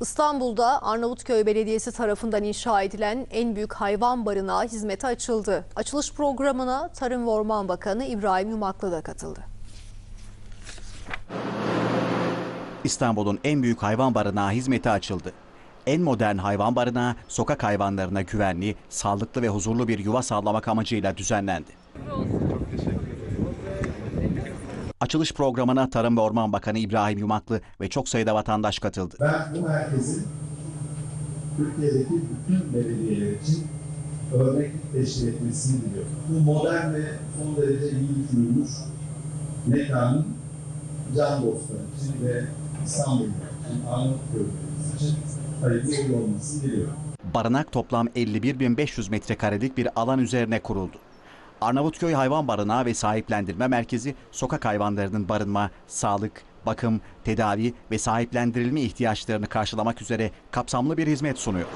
İstanbul'da Arnavutköy Belediyesi tarafından inşa edilen en büyük hayvan barınağı hizmete açıldı. Açılış programına Tarım ve Orman Bakanı İbrahim Yumaklı da katıldı. İstanbul'un en büyük hayvan barınağı hizmete açıldı. En modern hayvan barınağı sokak hayvanlarına güvenli, sağlıklı ve huzurlu bir yuva sağlamak amacıyla düzenlendi. Açılış programına Tarım ve Orman Bakanı İbrahim Yumaklı ve çok sayıda vatandaş katıldı. Ben bu merkezin Türkiye'deki bütün belediyeler için örnek teşkil etmesini diliyorum. Bu modern ve son derece iyi düşünülmüş mekanın can dostları için ve İstanbul'da için, Arnavutköy için hayırlı olmasını diliyorum. Barınak toplam 51.500 metrekarelik bir alan üzerine kuruldu. Arnavutköy Hayvan Barınağı ve Sahiplendirme Merkezi sokak hayvanlarının barınma, sağlık, bakım, tedavi ve sahiplendirilme ihtiyaçlarını karşılamak üzere kapsamlı bir hizmet sunuyor.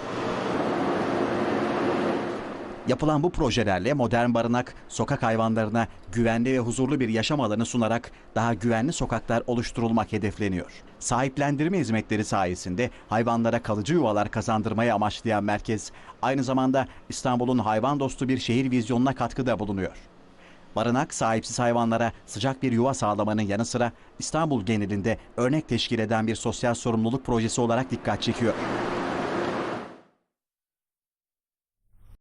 Yapılan bu projelerle modern barınak sokak hayvanlarına güvenli ve huzurlu bir yaşam alanı sunarak daha güvenli sokaklar oluşturulmak hedefleniyor. Sahiplendirme hizmetleri sayesinde hayvanlara kalıcı yuvalar kazandırmayı amaçlayan merkez aynı zamanda İstanbul'un hayvan dostu bir şehir vizyonuna katkıda bulunuyor. Barınak sahipsiz hayvanlara sıcak bir yuva sağlamanın yanı sıra İstanbul genelinde örnek teşkil eden bir sosyal sorumluluk projesi olarak dikkat çekiyor.